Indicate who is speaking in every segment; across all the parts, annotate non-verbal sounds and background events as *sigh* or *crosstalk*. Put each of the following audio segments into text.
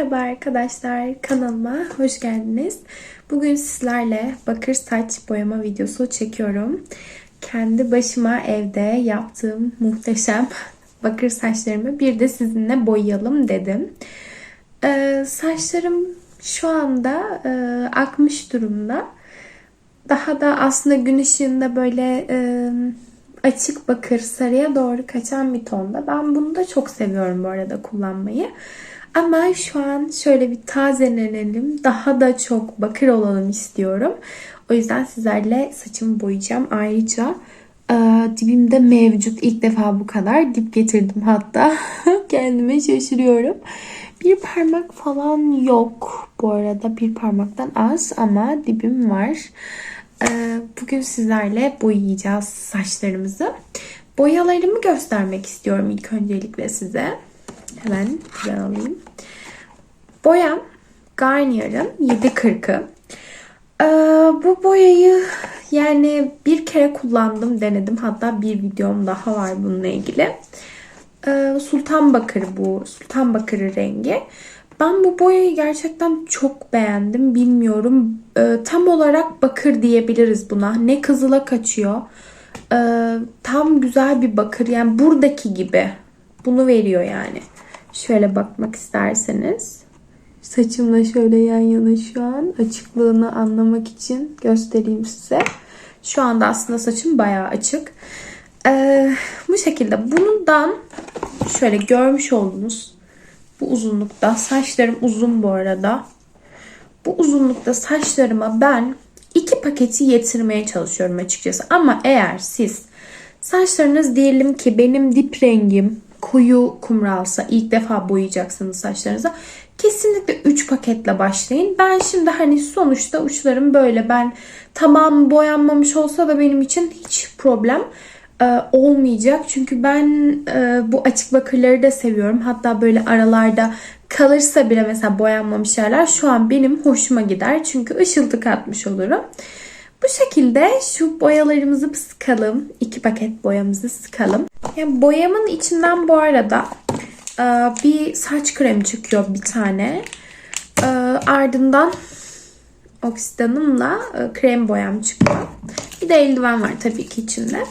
Speaker 1: Merhaba arkadaşlar kanalıma hoş geldiniz. Bugün sizlerle bakır saç boyama videosu çekiyorum. Kendi başıma evde yaptığım muhteşem *laughs* bakır saçlarımı bir de sizinle boyayalım dedim. Ee, saçlarım şu anda e, akmış durumda. Daha da aslında gün ışığında böyle e, açık bakır sarıya doğru kaçan bir tonda. Ben bunu da çok seviyorum bu arada kullanmayı. Ama şu an şöyle bir tazelenelim. Daha da çok bakır olalım istiyorum. O yüzden sizlerle saçımı boyayacağım. Ayrıca e, dibimde mevcut. ilk defa bu kadar dip getirdim hatta. *laughs* Kendime şaşırıyorum. Bir parmak falan yok bu arada. Bir parmaktan az ama dibim var. E, bugün sizlerle boyayacağız saçlarımızı. Boyalarımı göstermek istiyorum ilk öncelikle size. Hemen ben alayım. Boyam Garnier'ın 740'ı. Ee, bu boyayı yani bir kere kullandım, denedim. Hatta bir videom daha var bununla ilgili. Ee, Sultan Bakır bu. Sultan Bakırı rengi. Ben bu boyayı gerçekten çok beğendim. Bilmiyorum. Ee, tam olarak bakır diyebiliriz buna. Ne kızıla kaçıyor. Ee, tam güzel bir bakır. Yani buradaki gibi. Bunu veriyor yani. Şöyle bakmak isterseniz. Saçımla şöyle yan yana şu an açıklığını anlamak için göstereyim size. Şu anda aslında saçım bayağı açık. Ee, bu şekilde bundan şöyle görmüş oldunuz. Bu uzunlukta saçlarım uzun bu arada. Bu uzunlukta saçlarıma ben iki paketi yetirmeye çalışıyorum açıkçası. Ama eğer siz saçlarınız diyelim ki benim dip rengim koyu kumralsa ilk defa boyayacaksınız saçlarınıza kesinlikle 3 paketle başlayın. Ben şimdi hani sonuçta uçlarım böyle ben tamam boyanmamış olsa da benim için hiç problem e, olmayacak. Çünkü ben e, bu açık bakırları da seviyorum. Hatta böyle aralarda kalırsa bile mesela boyanmamış yerler şu an benim hoşuma gider. Çünkü ışıltı katmış olurum. Bu şekilde şu boyalarımızı sıkalım. İki paket boyamızı sıkalım. Yani boyamın içinden bu arada e, bir saç kremi çıkıyor bir tane. E, ardından oksidanımla e, krem boyam çıkıyor. Bir de eldiven var tabii ki içinde.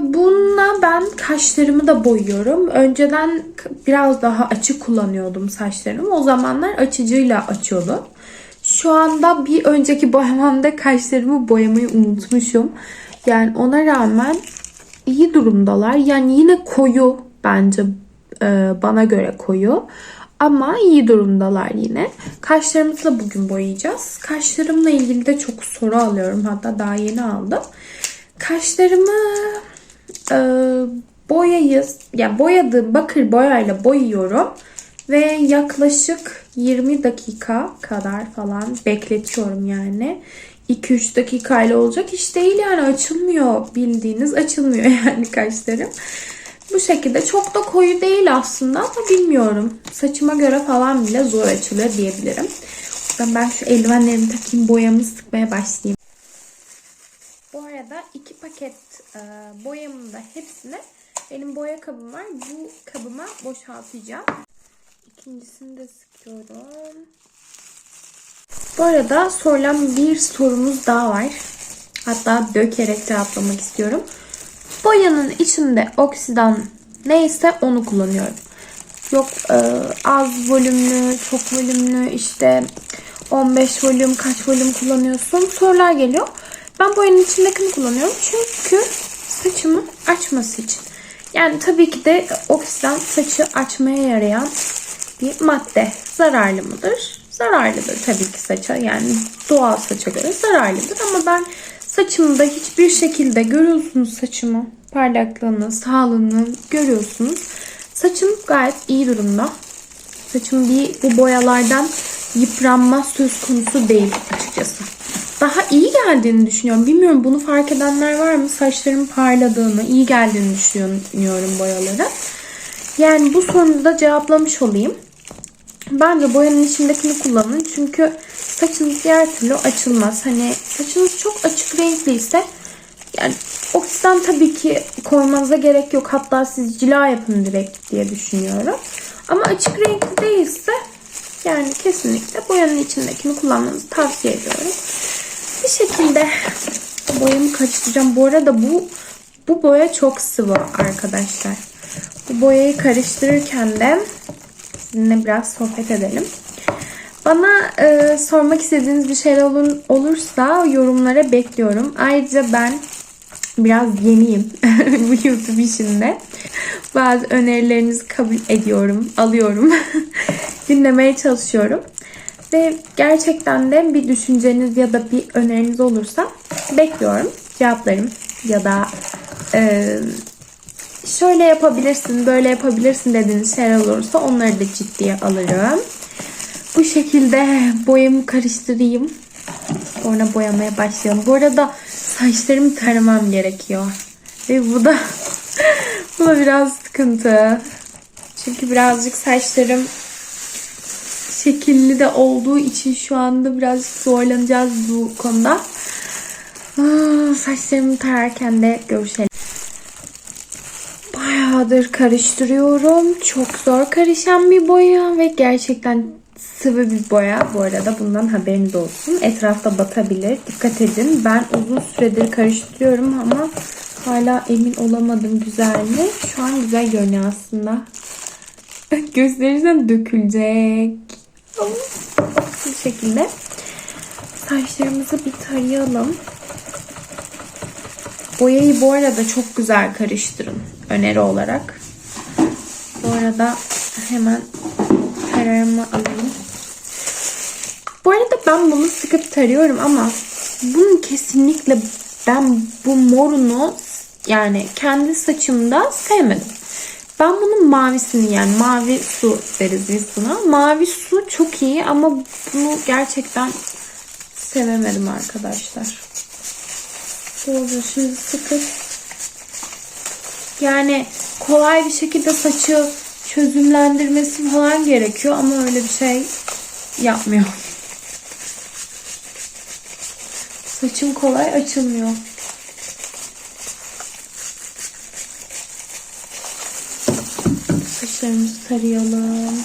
Speaker 1: Bununla ben kaşlarımı da boyuyorum. Önceden biraz daha açık kullanıyordum saçlarımı. O zamanlar açıcıyla açıyordum. Şu anda bir önceki boyamamda kaşlarımı boyamayı unutmuşum. Yani ona rağmen iyi durumdalar. Yani yine koyu bence e, bana göre koyu. Ama iyi durumdalar yine. Kaşlarımızı da bugün boyayacağız. Kaşlarımla ilgili de çok soru alıyorum. Hatta daha yeni aldım. Kaşlarımı e, boyayı, yani boyadığım bakır boyayla boyuyorum. Ve yaklaşık 20 dakika kadar falan bekletiyorum yani. 2-3 dakikayla olacak iş değil yani açılmıyor bildiğiniz açılmıyor *laughs* yani kaşlarım. Bu şekilde çok da koyu değil aslında ama bilmiyorum. Saçıma göre falan bile zor açılıyor diyebilirim. Ben, ben şu eldivenlerimi takayım boyamı sıkmaya başlayayım. Bu arada iki paket e, boyamın da hepsini benim boya kabım var. Bu kabıma boşaltacağım. İkincisini de sıkıyorum. Bu arada sorulan bir sorumuz daha var. Hatta dökerek cevaplamak istiyorum. Boyanın içinde oksidan neyse onu kullanıyorum. Yok e, az volümlü, çok volümlü, işte 15 volüm, kaç volüm kullanıyorsun sorular geliyor. Ben boyanın içindekini kullanıyorum çünkü saçımı açması için. Yani tabii ki de oksidan saçı açmaya yarayan bir madde. Zararlı mıdır? Zararlıdır tabii ki saça. Yani doğal saça göre zararlıdır ama ben saçımda hiçbir şekilde görüyorsunuz saçımı. Parlaklığını, sağlığını görüyorsunuz. Saçım gayet iyi durumda. Saçım bir bu boyalardan yıpranma söz konusu değil açıkçası. Daha iyi geldiğini düşünüyorum. Bilmiyorum bunu fark edenler var mı? Saçlarım parladığını, iyi geldiğini düşünüyorum boyalara. Yani bu soruyu da cevaplamış olayım. Bence boyanın içindekini kullanın. Çünkü saçınız diğer türlü açılmaz. Hani saçınız çok açık renkliyse yani oksidan tabii ki koymanıza gerek yok. Hatta siz cila yapın direkt diye düşünüyorum. Ama açık renkli değilse Yani kesinlikle boyanın içindekini kullanmanızı tavsiye ediyorum. Bir şekilde boyamı karıştıracağım. Bu arada bu bu boya çok sıvı arkadaşlar. Bu boyayı karıştırırken de sizinle biraz sohbet edelim. Bana e, sormak istediğiniz bir şeyler olur, olursa yorumlara bekliyorum. Ayrıca ben biraz yeniyim *laughs* bu YouTube işinde. Bazı önerilerinizi kabul ediyorum, alıyorum. *laughs* Dinlemeye çalışıyorum. Ve gerçekten de bir düşünceniz ya da bir öneriniz olursa bekliyorum. Cevaplarım ya da e, şöyle yapabilirsin, böyle yapabilirsin dediğiniz şeyler olursa onları da ciddiye alırım. Bu şekilde boyamı karıştırayım. Sonra boyamaya başlayalım. Bu arada saçlarımı taramam gerekiyor. Ve bu da *laughs* bu da biraz sıkıntı. Çünkü birazcık saçlarım şekilli de olduğu için şu anda biraz zorlanacağız bu konuda. Saçlarımı tararken de görüşelim. Bayağıdır karıştırıyorum. Çok zor karışan bir boya ve gerçekten sıvı bir boya. Bu arada bundan haberiniz olsun. Etrafta batabilir. Dikkat edin. Ben uzun süredir karıştırıyorum ama hala emin olamadım güzel mi? Şu an güzel görünüyor aslında. *laughs* Gösterirsem dökülecek. Bu şekilde. Saçlarımızı bir tarayalım. Boyayı bu arada çok güzel karıştırın. Öneri olarak. Bu arada hemen kararımı alayım. Bu arada ben bunu sıkıp tarıyorum ama bunun kesinlikle ben bu morunu yani kendi saçımda sevmedim. Ben bunun mavisini yani mavi su deriz biz buna. Mavi su çok iyi ama bunu gerçekten sevemedim arkadaşlar. Doğru şimdi sıkıp yani kolay bir şekilde saçı çözümlendirmesi falan gerekiyor ama öyle bir şey yapmıyor. Saçım kolay açılmıyor. Saçlarımızı tarayalım.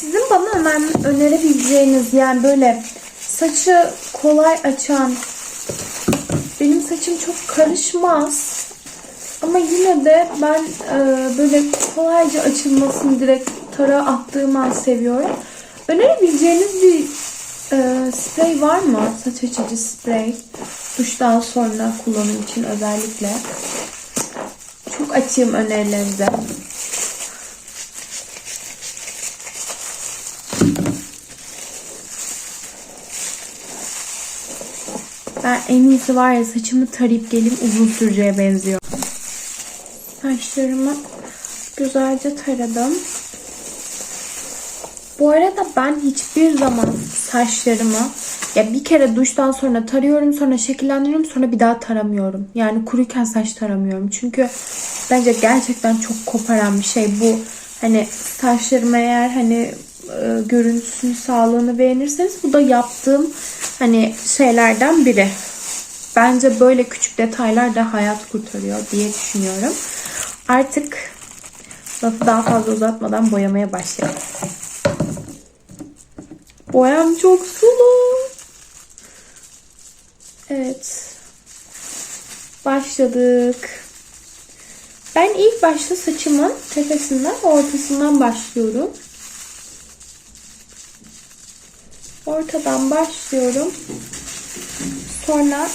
Speaker 1: Sizin bana hemen önerebileceğiniz yani böyle saçı kolay açan benim saçım çok karışmaz ama yine de ben e, böyle kolayca açılmasını direkt tara attığım an seviyorum. Önerebileceğiniz bir e, sprey var mı? Saç açıcı sprey. Duştan sonra kullanım için özellikle. Çok açayım önerilerinize. Ben en iyisi var ya saçımı tarayıp gelip uzun süreceğe benziyor. Saçlarımı güzelce taradım. Bu arada ben hiçbir zaman saçlarımı ya bir kere duştan sonra tarıyorum sonra şekillendiriyorum sonra bir daha taramıyorum. Yani kuruyken saç taramıyorum. Çünkü bence gerçekten çok koparan bir şey bu. Hani saçlarım eğer hani e, görüntüsünü, sağlığını beğenirseniz bu da yaptığım hani şeylerden biri. Bence böyle küçük detaylar da hayat kurtarıyor diye düşünüyorum. Artık lafı daha fazla uzatmadan boyamaya başlayalım. Boyam çok sulu. Evet. Başladık. Ben ilk başta saçımın tepesinden ortasından başlıyorum. Ortadan başlıyorum. Sonra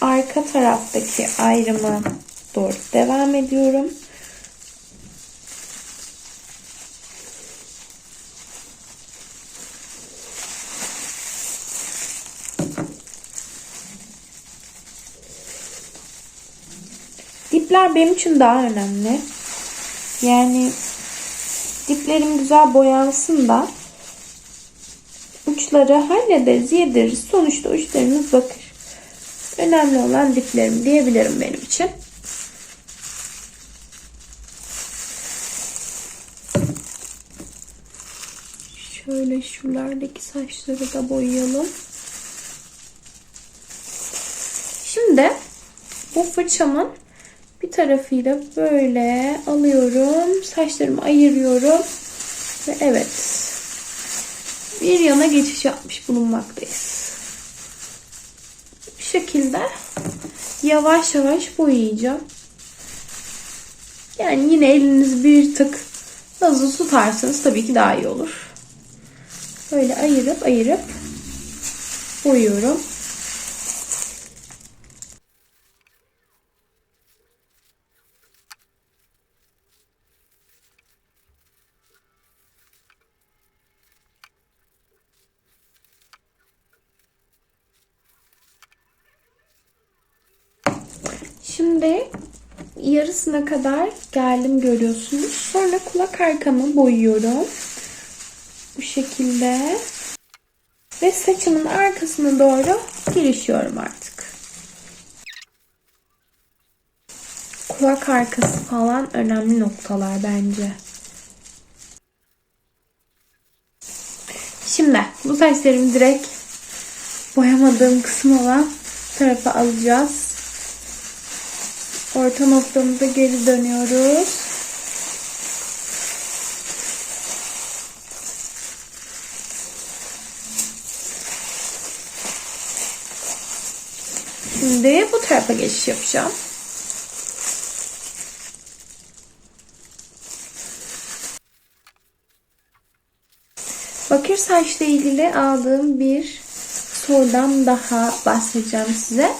Speaker 1: arka taraftaki ayrıma doğru devam ediyorum. Dipler benim için daha önemli. Yani diplerim güzel boyansın da uçları hallederiz, yediririz. Sonuçta uçlarımız bakır. Önemli olan diplerim diyebilirim benim için. Şöyle şuralardaki saçları da boyayalım. Şimdi bu fırçamın bir tarafıyla böyle alıyorum. Saçlarımı ayırıyorum. Ve evet bir yana geçiş yapmış bulunmaktayız. Bu şekilde yavaş yavaş boyayacağım. Yani yine eliniz bir tık hızlı tutarsanız tabii ki daha iyi olur. Böyle ayırıp ayırıp boyuyorum. Şimdi yarısına kadar geldim görüyorsunuz. Sonra kulak arkamı boyuyorum. Bu şekilde. Ve saçımın arkasına doğru girişiyorum artık. Kulak arkası falan önemli noktalar bence. Şimdi bu saçlarımı direkt boyamadığım kısım olan tarafa alacağız. Orta noktamıza geri dönüyoruz. Şimdi bu tarafa geçiş yapacağım. Bakır saçla ilgili aldığım bir sorudan daha bahsedeceğim size.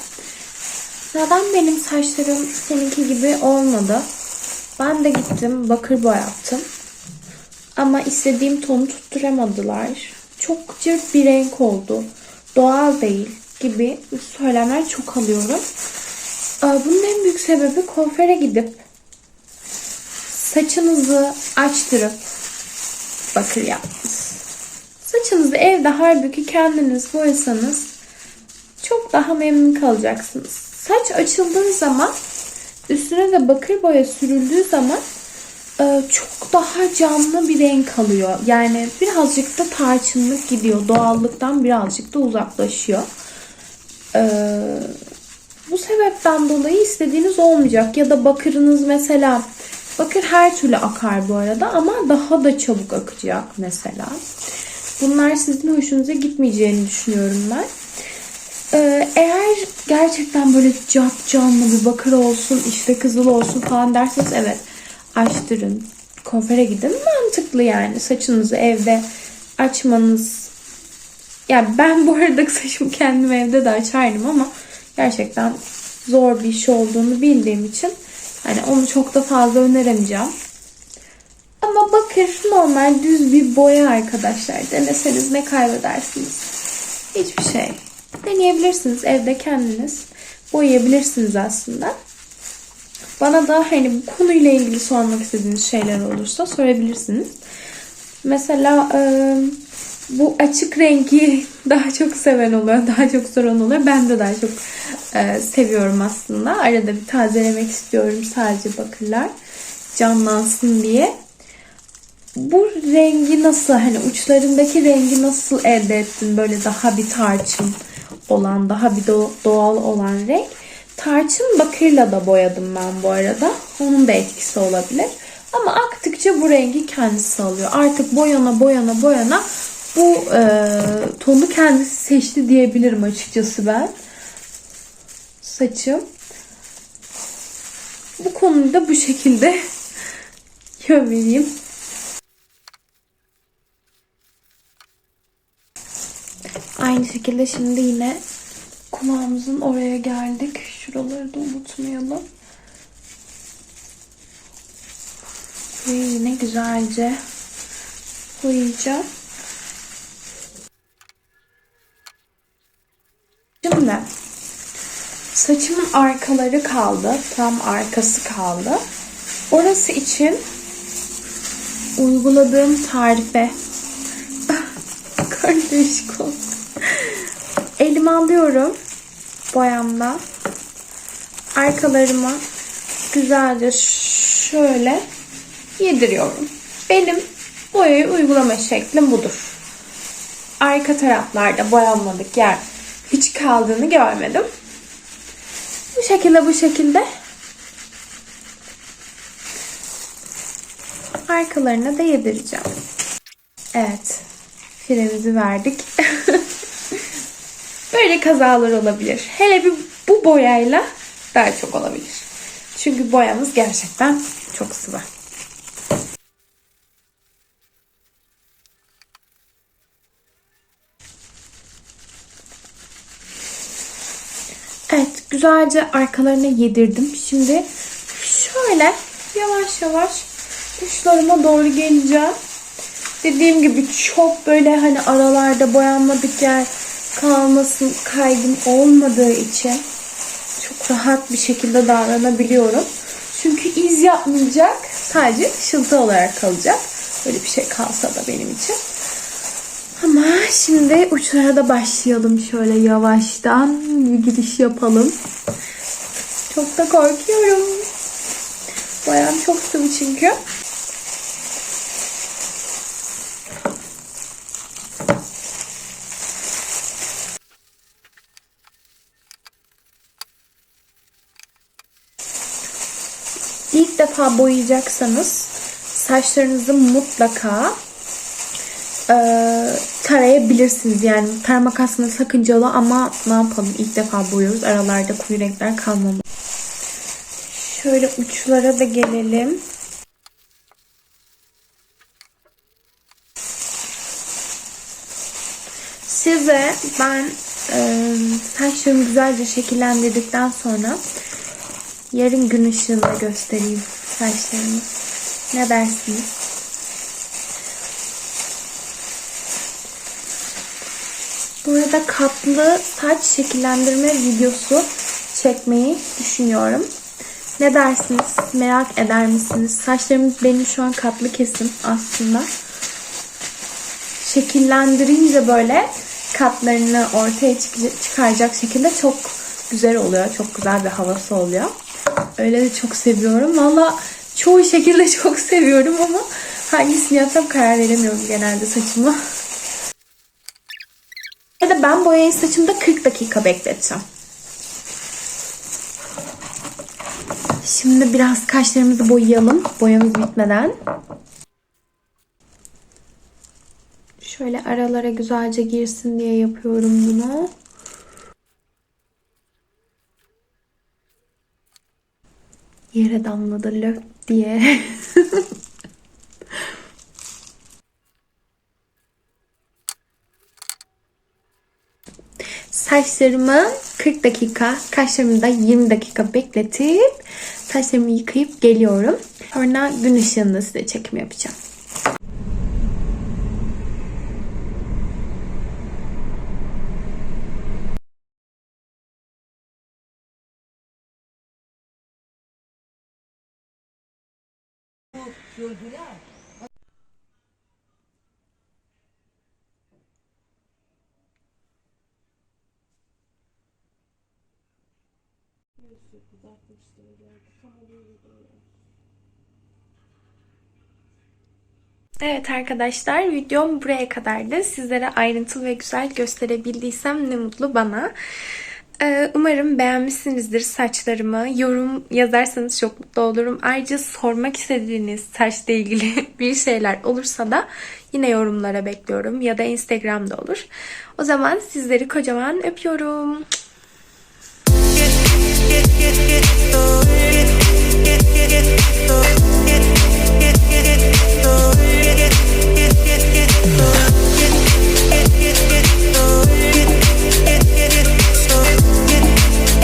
Speaker 1: Neden benim saçlarım seninki gibi olmadı? Ben de gittim bakır boyattım. Ama istediğim tonu tutturamadılar. Çok cırt bir renk oldu. Doğal değil gibi söylemler çok alıyorum. Bunun en büyük sebebi kuaföre gidip saçınızı açtırıp bakır yapmanız. Saçınızı evde halbuki kendiniz boyasanız çok daha memnun kalacaksınız. Saç açıldığı zaman üstüne de bakır boya sürüldüğü zaman çok daha canlı bir renk alıyor. Yani birazcık da tarçınlık gidiyor. Doğallıktan birazcık da uzaklaşıyor. Bu sebepten dolayı istediğiniz olmayacak. Ya da bakırınız mesela bakır her türlü akar bu arada ama daha da çabuk akacak mesela. Bunlar sizin hoşunuza gitmeyeceğini düşünüyorum ben. Eğer gerçekten böyle cap canlı bir bakır olsun, işte kızıl olsun falan derseniz evet açtırın. Kuaföre gidin. Mantıklı yani. Saçınızı evde açmanız. Yani ben bu arada saçımı kendim evde de açardım ama gerçekten zor bir iş olduğunu bildiğim için hani onu çok da fazla öneremeyeceğim. Ama bakır normal düz bir boya arkadaşlar. Deneseniz ne kaybedersiniz? Hiçbir şey. Deneyebilirsiniz evde kendiniz. Boyayabilirsiniz aslında. Bana da hani bu konuyla ilgili sormak istediğiniz şeyler olursa sorabilirsiniz. Mesela bu açık rengi *laughs* daha çok seven oluyor, daha çok soran oluyor. Ben de daha çok seviyorum aslında. Arada bir tazelemek istiyorum sadece bakırlar canlansın diye. Bu rengi nasıl hani uçlarındaki rengi nasıl elde ettin böyle daha bir tarçın olan daha bir doğal olan renk. Tarçın bakırla da boyadım ben bu arada. Onun da etkisi olabilir. Ama aktıkça bu rengi kendisi alıyor. Artık boyana boyana boyana bu e, tonu kendisi seçti diyebilirim açıkçası ben. Saçım. Bu konuyu da bu şekilde *laughs* yön şekilde şimdi yine kulağımızın oraya geldik. Şuraları da unutmayalım. Ve yine güzelce boyayacağım. Şimdi saçımın arkaları kaldı. Tam arkası kaldı. Orası için uyguladığım tarife *laughs* kardeşik oldu. Elime alıyorum boyamla. Arkalarıma güzelce şöyle yediriyorum. Benim boyayı uygulama şeklim budur. Arka taraflarda boyanmadık yer hiç kaldığını görmedim. Bu şekilde bu şekilde. Arkalarına da yedireceğim. Evet. Firemizi verdik. *laughs* Böyle kazalar olabilir. Hele bir bu boyayla daha çok olabilir. Çünkü boyamız gerçekten çok sıvı. Evet, güzelce arkalarına yedirdim. Şimdi şöyle yavaş yavaş uçlarıma doğru geleceğim. Dediğim gibi çok böyle hani aralarda boyanmadık yer kalmasın kaygım olmadığı için çok rahat bir şekilde davranabiliyorum. Çünkü iz yapmayacak. Sadece ışıltı olarak kalacak. Böyle bir şey kalsa da benim için. Ama şimdi uçlara da başlayalım şöyle yavaştan bir giriş yapalım. Çok da korkuyorum. Boyam çok sıvı çünkü. İlk defa boyayacaksanız saçlarınızı mutlaka e, tarayabilirsiniz. Yani tarmak aslında sakıncalı ama ne yapalım ilk defa boyuyoruz. Aralarda koyu renkler kalmamalı. Şöyle uçlara da gelelim. Size ben e, saçlarımı güzelce şekillendirdikten sonra yarın gün ışığında göstereyim saçlarımı. Ne dersiniz? Burada katlı saç şekillendirme videosu çekmeyi düşünüyorum. Ne dersiniz? Merak eder misiniz? Saçlarım benim şu an katlı kesim aslında. Şekillendirince böyle katlarını ortaya çıkaracak şekilde çok güzel oluyor. Çok güzel bir havası oluyor. Öyle de çok seviyorum. Valla çoğu şekilde *laughs* çok seviyorum ama hangisini yapsam karar veremiyorum genelde saçımı. Ya da ben boyayı saçımda 40 dakika bekleteceğim. Şimdi biraz kaşlarımızı boyayalım. Boyamız bitmeden. Şöyle aralara güzelce girsin diye yapıyorum bunu. Yere damladı lök diye. *laughs* Saçlarımı 40 dakika, kaşlarımı da 20 dakika bekletip saçlarımı yıkayıp geliyorum. Sonra gün ışığında size çekim yapacağım. Evet arkadaşlar videom buraya kadardı. Sizlere ayrıntılı ve güzel gösterebildiysem ne mutlu bana. Ee, umarım beğenmişsinizdir saçlarımı. Yorum yazarsanız çok mutlu olurum. Ayrıca sormak istediğiniz saçla ilgili *laughs* bir şeyler olursa da yine yorumlara bekliyorum. Ya da Instagram'da olur. O zaman sizleri kocaman öpüyorum. Oh.